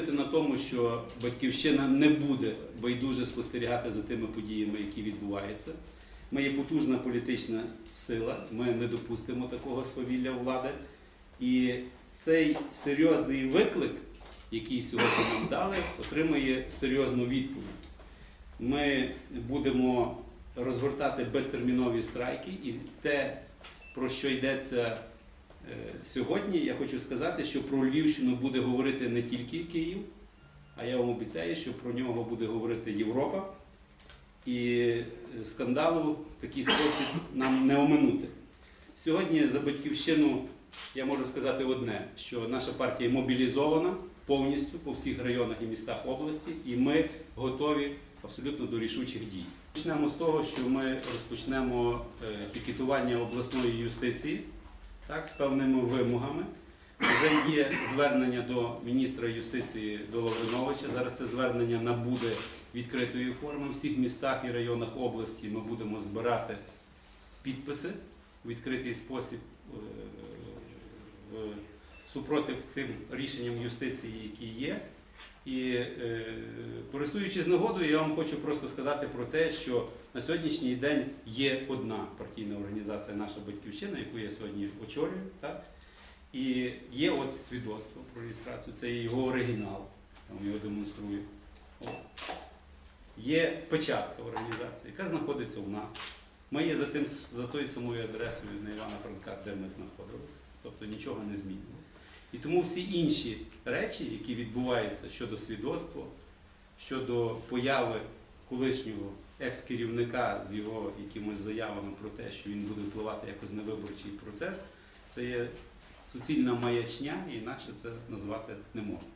на тому, що батьківщина не буде байдуже спостерігати за тими подіями, які відбуваються. Ми є потужна політична сила, ми не допустимо такого свавілля влади. І цей серйозний виклик, який сьогодні нам дали, отримає серйозну відповідь. Ми будемо розгортати безтермінові страйки, і те, про що йдеться сьогодні, я хочу сказати, що про Львівщину буде говорити не тільки Київ, а я вам обіцяю, що про нього буде говорити Європа. І е, скандалу в такий спосіб нам не оминути. Сьогодні за батьківщину я можу сказати одне, що наша партія мобілізована повністю по всіх районах і містах області, і ми готові абсолютно до рішучих дій. Почнемо з того, що ми розпочнемо е, пікетування обласної юстиції так, з певними вимогами. Вже є звернення до міністра юстиції до Лавриновича. Зараз це звернення набуде відкритої форми. В всіх містах і районах області ми будемо збирати підписи у відкритий спосіб е, супротив тим рішенням юстиції, які є. І е, користуючись нагодою, я вам хочу просто сказати про те, що на сьогоднішній день є одна партійна організація, наша батьківщина, яку я сьогодні очолюю. Так? І є от свідоцтво про реєстрацію, це його оригінал, я вам його демонструю. От. Є печатка організації, яка знаходиться у нас. Ми є за, тим, за тою самою адресою на Івана Франка, де ми знаходилися. Тобто нічого не змінилось. І тому всі інші речі, які відбуваються щодо свідоцтва, щодо появи колишнього екс-керівника з його якимось заявами про те, що він буде впливати якось на виборчий процес, це є суцільна маячня, і інакше це назвати не можна.